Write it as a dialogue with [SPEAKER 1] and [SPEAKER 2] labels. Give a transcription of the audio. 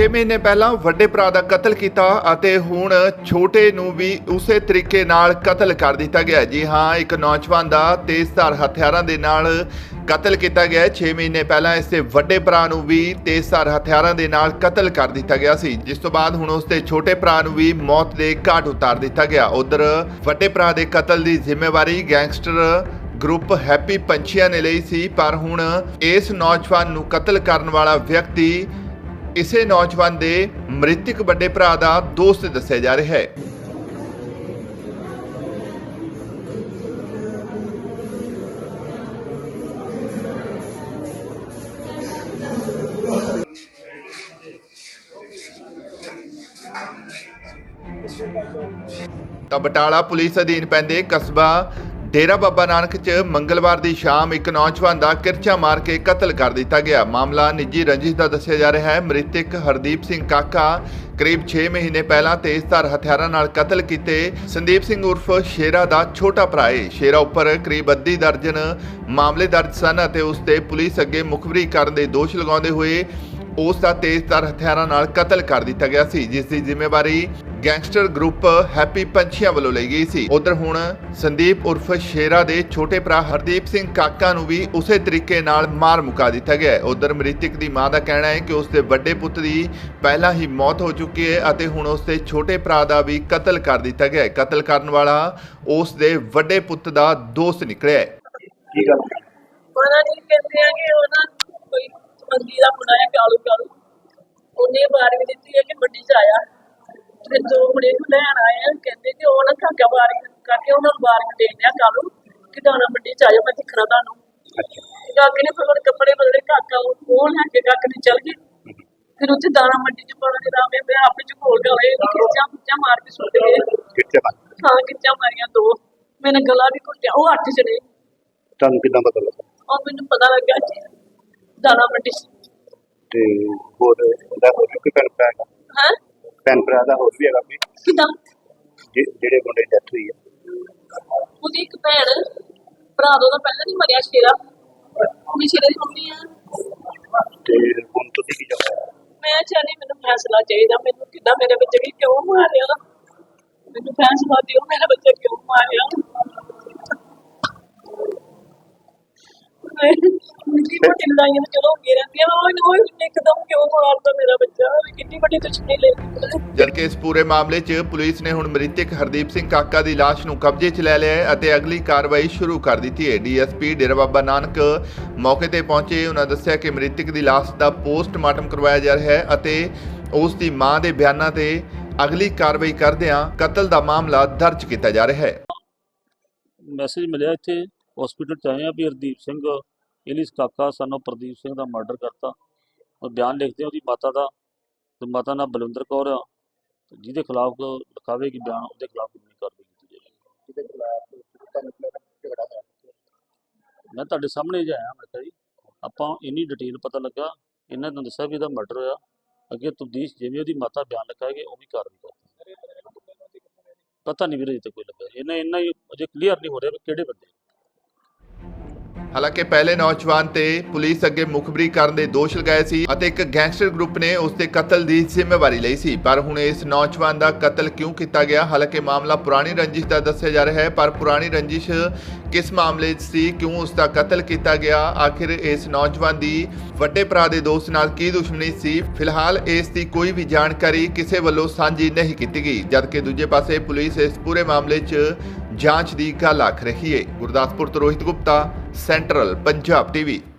[SPEAKER 1] 6 ਮਹੀਨੇ ਪਹਿਲਾਂ ਵੱਡੇ ਭਰਾ ਦਾ ਕਤਲ ਕੀਤਾ ਅਤੇ ਹੁਣ ਛੋਟੇ ਨੂੰ ਵੀ ਉਸੇ ਤਰੀਕੇ ਨਾਲ ਕਤਲ ਕਰ ਦਿੱਤਾ ਗਿਆ ਜੀ ਹਾਂ, ਇੱਕ ਨੌਜਵਾਨ ਦਾ ਤੇਜ਼ਧਾਰ ਹਥਿਆਰਾਂ ਦੇ ਨਾਲ ਕਤਲ ਕੀਤਾ ਗਿਆ 6 ਮਹੀਨੇ ਪਹਿਲਾਂ ਇਸ ਦੇ ਵੱਡੇ ਭਰਾ ਨੂੰ ਵੀ ਤੇਜ਼ਧਾਰ ਹਥਿਆਰਾਂ ਦੇ ਨਾਲ ਕਤਲ ਕਰ ਦਿੱਤਾ ਗਿਆ ਸੀ। ਜਿਸ ਤੋਂ ਬਾਅਦ ਹੁਣ ਉਸ ਦੇ ਛੋਟੇ ਭਰਾ ਨੂੰ ਵੀ ਮੌਤ ਦੇ ਘਾਟ ਉਤਾਰ ਦਿੱਤਾ ਗਿਆ। ਉਧਰ ਵੱਡੇ ਭਰਾ ਦੇ ਕਤਲ ਦੀ ਜ਼ਿੰਮੇਵਾਰੀ ਗੈਂਗਸਟਰ ਗਰੁੱਪ ਹੈਪੀ ਪੰਛੀਆਂ ਨੇ ਲਈ ਸੀ, ਪਰ ਹੁਣ ਇਸ ਨੌਜਵਾਨ ਨੂੰ ਕਤਲ ਕਰਨ ਵਾਲਾ ਵਿਅਕਤੀ ਇਸੇ ਨੌਜਵਾਨ ਦੇ ਮ੍ਰਿਤਕ ਵੱਡੇ ਭਰਾ ਦਾ ਦੋਸਤ ਦੱਸਿਆ ਜਾ ਰਿਹਾ ਹੈ। ਤਾਂ ਬਟਾਲਾ ਪੁਲਿਸ ਅਧੀਨ ਪੈਂਦੇ ਕਸਬਾ ਡੇਰਾ ਬਾਬਾ ਨਾਨਕ 'ਚ ਮੰਗਲਵਾਰ ਦੀ ਸ਼ਾਮ ਇੱਕ ਨੌਜਵਾਨ ਦਾ ਕਿਰਚਾ ਮਾਰ ਕੇ ਕਤਲ ਕਰ ਦਿੱਤਾ ਗਿਆ। ਮਾਮਲਾ ਨਿੱਜੀ ਰੰਜਿਸ਼ ਦਾ ਦੱਸਿਆ ਜਾ ਰਿਹਾ ਹੈ। ਮ੍ਰਿਤਕ ਹਰਦੀਪ ਸਿੰਘ ਕਾਕਾ ਕਰੀਬ 6 ਮਹੀਨੇ ਪਹਿਲਾਂ ਤੇਜ਼ਧਾਰ ਹਥਿਆਰਾਂ ਨਾਲ ਕਤਲ ਕੀਤੇ। ਸੰਦੀਪ ਸਿੰਘ ਉਰਫ ਸ਼ੇਰਾ ਦਾ ਛੋਟਾ ਭਰਾ ਏ। ਸ਼ੇਰਾ ਉੱਪਰ ਕਰੀਬ ਅੱਧੀ ਦਰਜਨ ਮਾਮਲੇ ਦਰਜ ਸਨ ਅਤੇ ਉਸ ਤੇ ਪੁਲਿਸ ਅੱਗੇ ਮੁਖਬਰੀ ਕਰਨ ਦੇ ਦੋਸ਼ ਲਗਾਉਂਦੇ ਹੋਏ ਉਸ ਦਾ ਤੇਜ਼ਧਾਰ ਹਥਿਆਰਾਂ ਨਾਲ ਕਤਲ ਕਰ ਦਿੱਤਾ ਗਿਆ ਸੀ, ਜਿਸ ਦੀ ਜ਼ਿੰਮੇਵਾਰੀ ਗੈਂਗਸਟਰ ਗਰੁੱਪ ਹੈਪੀ ਪੰਛੀਆਂ ਵੱਲੋਂ ਲਈ ਗਈ ਸੀ। ਉਧਰ ਹੁਣ ਸੰਦੀਪ ਉਰਫ ਸ਼ੇਰਾ ਦੇ ਛੋਟੇ ਭਰਾ ਹਰਦੀਪ ਸਿੰਘ ਕਾਕਾ ਨੂੰ ਵੀ ਉਸੇ ਤਰੀਕੇ ਨਾਲ ਮਾਰ ਮੁਕਾ ਦਿੱਤਾ ਗਿਆ ਹੈ। ਉਧਰ ਮ੍ਰਿਤਕ ਦੀ ਮਾਂ ਦਾ ਕਹਿਣਾ ਹੈ ਕਿ ਉਸ ਦੇ ਵੱਡੇ ਪੁੱਤ ਦੀ ਪਹਿਲਾਂ ਹੀ ਮੌਤ ਹੋ ਚੁੱਕੀ ਹੈ ਅਤੇ ਹੁਣ ਉਸ ਦੇ ਛੋਟੇ ਭਰਾ ਦਾ ਵੀ ਕਤਲ ਕਰ ਦਿੱਤਾ ਗਿਆ ਹੈ। ਕਤਲ ਕਰਨ ਵਾਲਾ ਉਸ ਦੇ ਵੱਡੇ ਪੁੱਤ ਦਾ ਦੋਸਤ ਨਿਕਲਿਆ ਹੈ।
[SPEAKER 2] ਕੀ ਗੱਲ?
[SPEAKER 3] ਪਤਾ ਨਹੀਂ ਕਹਿੰਦੇ ਆ ਕਿ ਉਹ ਨਾ ਕੋਈ ਬੰਦੀ ਦਾ ਮੁੰਡਾ ਹੈ ਕਾਲੂ ਕਾਲੂ ਉਹਨੇ ਬਾਰ ਵੀ ਦਿੱਤੀ ਹੈ ਕਿ ਵੱਡੀ ਚ ਆਇਆ। ਤੇ ਦੋ ਮੁੰਡੇ ਨੂੰ ਲੈਣ ਆਏ ਆ ਕਹਿੰਦੇ ਕਿ ਉਹ ਨਾ ਕਾਕਾ ਬਾਰ ਕਰਕੇ ਉਹਨਾਂ ਨੂੰ ਬਾਰ ਦੇ ਦਿਆ ਕਾਲੂ ਕਿ ਦਾਣਾ ਮੰਡੀ ਚ ਆਜੋ ਮੈਂ ਦਿਖਣਾ ਤੁਹਾਨੂੰ। ਕਾਕੇ ਨੇ ਫਿਰ ਉਹਦੇ ਕੱਪੜੇ ਬਦਲੇ ਕਾਕਾ ਉਹ ਲੈ ਕੇ ਕਾਕੇ ਨੇ ਚਲ ਗਈ ਫਿਰ ਉੱਥੇ ਦਾਣਾ ਮੰਡੀ ਚ ਪਾਣਾ ਦੇ ਰਾਮੇ ਮੈਂ ਆਪੇ ਚ ਖੋਲ ਗਿਆ ਇਹ ਕਿੱਚਾ ਕਿੱਚਾ ਮਾਰ ਕੇ ਸੁੱਟ ਗਏ। ਹਾਂ ਕਿੱਚਾ ਮਾਰੀਆਂ ਦੋ। ਮੈਨੇ ਗਲਾ ਵੀ ਘੁੱਟਿਆ ਉਹ ਅੱਠ ਜਣੇ।
[SPEAKER 2] ਤੁਹਾਨੂੰ ਕਿੱਦਾਂ ਪਤਾ ਲੱਗਾ?
[SPEAKER 3] ਉਹ ਮੈਨੂੰ ਪਤਾ ਲੱਗਾ ਕਿ ਦਾਣਾ ਮੰਡੀ
[SPEAKER 2] ਤੇ ਹੋਰ ਇਹਦਾ ਹੋਰ ਕੋਈ ਭਰਾ ਹੈਗਾ?
[SPEAKER 3] ਹੈ?
[SPEAKER 2] ਭੈਣ ਭਰਾ ਦਾ ਹੋਰ ਵੀ ਹੈਗਾ
[SPEAKER 3] ਕਿਦਾਂ?
[SPEAKER 2] ਜਿ- ਜਿਹੜੇ ਮੁੰਡੇ ਡੈਥ ਹੋਈ ਹੈ
[SPEAKER 3] ਉਹਦੀ ਇੱਕ ਭੈਣ ਭਰਾ ਦਾ ਉਹਦਾ ਪਹਿਲਾਂ ਨਹੀਂ ਮਰਿਆ ਸ਼ੇਰਾ ਉਹ ਵੀ ਸ਼ੇਰੇ ਦੀ ਮੰਮੀ ਆ।
[SPEAKER 2] ਤੇ ਹੁਣ ਤੁਸੀਂ ਕੀ ਚਾਹੁੰਦੇ ਹੋ?
[SPEAKER 3] ਮੈਂ ਚਾਹਨੀ ਮੈਨੂੰ ਫੈਸਲਾ ਚਾਹੀਦਾ। ਮੈਨੂੰ ਕਿਦਾਂ ਮੇਰੇ ਬੱਚੇ ਵੀ ਕਿਉਂ ਮਾਰਿਆ? ਮੈਨੂੰ ਫੈਸਲਾ ਦਿਓ ਮੇਰਾ ਬੱਚਾ ਕਿਉਂ ਮਾਰਿਆ? ਮਿੱਟੀ ਮੋਟੀ ਲੜਾਈਆਂ ਤਾਂ ਚਲੋ ਹੁੰਦੀਆਂ ਰਹਿੰਦੀਆਂ ਉਹ ਉਹ ਇੱਕਦਮ ਕਿਉਂ ਮਾਰਦਾ ਮੇਰਾ ਬੱਚਾ ਉਹਨੇ ਕਿੰਨੀ ਵੱਡੀ ਦੁਸ਼ਮਣੀ ਲੈ ਲਈ
[SPEAKER 1] ਜਦਕਿ ਇਸ ਪੂਰੇ ਮਾਮਲੇ 'ਚ ਪੁਲਿਸ ਨੇ ਹੁਣ ਮ੍ਰਿਤਕ ਹਰਦੀਪ ਸਿੰਘ ਕਾਕਾ ਦੀ ਲਾਸ਼ ਨੂੰ ਕਬਜ਼ੇ 'ਚ ਲੈ ਲਿਆ ਹੈ ਅਤੇ ਅਗਲੀ ਕਾਰਵਾਈ ਸ਼ੁਰੂ ਕਰ ਦਿੱਤੀ ਹੈ। ਡੀਐਸਪੀ ਡੇਰਾ ਬਾਬਾ ਨਾਨਕ ਮੌਕੇ ਤੇ ਪਹੁੰਚੇ ਉਹਨਾਂ ਦੱਸਿਆ ਕਿ ਮ੍ਰਿਤਕ ਦੀ ਲਾਸ਼ ਦਾ ਪੋਸਟਮਾਰਟਮ ਕਰਵਾਇਆ ਜਾ ਰਿਹਾ ਹੈ ਅਤੇ ਉਸ ਦੀ ਮਾਂ ਦੇ ਬਿਆਨਾਂ ਤੇ ਅਗਲੀ ਕਾਰਵਾਈ ਕਰਦਿਆਂ ਕਤਲ ਦਾ ਮਾਮਲਾ ਦਰਜ ਕੀਤਾ ਜਾ ਰਿਹਾ ਹੈ।
[SPEAKER 4] ਮੈਸੇਜ ਮਿਲਿਆ ਇੱਥੇ ਹਸਪੀਟਲ ਚ ਆਏ ਆ ਵੀ ਹਰਦੀਪ ਸਿੰਘ ਇਲਿਸ ਕਾਕਾ ਸਾਨੂੰ ਪ੍ਰਦੀਪ ਸਿੰਘ ਦਾ ਮਰਡਰ ਕਰਤਾ। ਉਹ ਬਿਆਨ ਲਿਖਦੇ ਆ ਉਹਦੀ ਮਾਤਾ ਦਾ। ਤੇ ਮਾਤਾ ਨਾਲ ਬਲਵਿੰਦਰ ਕੌਰ ਆ। ਜਿਹਦੇ ਖਿਲਾਫ ਲਿਖਾਵੇਗੀ ਬਿਆਨ ਉਹਦੇ ਖਿਲਾਫ ਕਾਰਵਾਈ ਕੀਤੀ ਜਾਏਗੀ। ਮੈਂ ਤੁਹਾਡੇ ਸਾਹਮਣੇ ਹੀ ਆਇਆ ਮੈਂ ਕਿਹਾ ਜੀ ਆਪਾਂ ਇੰਨੀ ਡਿਟੇਲ ਪਤਾ ਲੱਗਾ ਇਹਨਾਂ ਨੇ ਦੱਸਿਆ ਵੀ ਇਹਦਾ ਮਰਡਰ ਹੋਇਆ। ਅੱਗੇ ਤਬਦੀਸ਼ ਜਿਵੇਂ ਉਹਦੀ ਮਾਤਾ ਬਿਆਨ ਲਿਖਾਏਗੀ ਉਹ ਵੀ ਕਾਰਵਾਈ ਕਰਦੀ ਪਤਾ ਨਹੀਂ ਵੀਰੇ ਤੇ ਕੋਈ ਲੱਗਾ। ਇਹਨਾਂ ਇੰਨਾ ਹੀ ਅਜੇ ਕਲੀਅਰ ਨਹੀਂ ਹੋ ਰਿਹਾ ਵੀ ਕਿਹੜੇ ਬੰਦੇ
[SPEAKER 1] ਹਾਲਾਂਕਿ ਪਹਿਲੇ ਨੌਜਵਾਨ ਤੇ ਪੁਲਿਸ ਅੱਗੇ ਮੁਖਬਰੀ ਕਰਨ ਦੇ ਦੋਸ਼ ਲਗਾਏ ਸੀ ਅਤੇ ਇੱਕ ਗੈਂਗਸਟਰ ਗਰੁੱਪ ਨੇ ਉਸ ਦੇ ਕਤਲ ਦੀ ਜ਼ਿੰਮੇਵਾਰੀ ਲਈ ਸੀ। ਪਰ ਹੁਣ ਇਸ ਨੌਜਵਾਨ ਦਾ ਕਤਲ ਕਿਉਂ ਕੀਤਾ ਗਿਆ? ਹਾਲਾਂਕਿ ਮਾਮਲਾ ਪੁਰਾਣੀ ਰੰਜਿਸ਼ ਦਾ ਦੱਸਿਆ ਜਾ ਰਿਹਾ ਹੈ, ਪਰ ਪੁਰਾਣੀ ਰੰਜਿਸ਼ ਕਿਸ ਮਾਮਲੇ 'ਚ ਸੀ? ਕਿਉਂ ਉਸ ਦਾ ਕਤਲ ਕੀਤਾ ਗਿਆ? ਆਖਿਰ ਇਸ ਨੌਜਵਾਨ ਦੀ ਵੱਡੇ ਭਰਾ ਦੇ ਦੋਸਤ ਨਾਲ ਕੀ ਦੁਸ਼ਮਣੀ ਸੀ? ਫਿਲਹਾਲ ਇਸ ਦੀ ਕੋਈ ਵੀ ਜਾਣਕਾਰੀ ਕਿਸੇ ਵੱਲੋਂ ਸਾਂਝੀ ਨਹੀਂ ਕੀਤੀ ਗਈ, ਜਦਕਿ ਦੂਜੇ ਪਾਸੇ ਪੁਲਿਸ ਇਸ ਪੂਰੇ ਮਾਮਲੇ 'ਚ ਜਾਂਚ ਦੀ ਗੱਲ ਆਖ ਰਹੀ ਹੈ। ਗੁਰਦਾਸਪੁਰ ਤੋਂ ਰੋਹਿਤ ਗੁਪਤਾ ਸੈਂਟਰਲ ਪੰਜਾਬ ਟੀਵੀ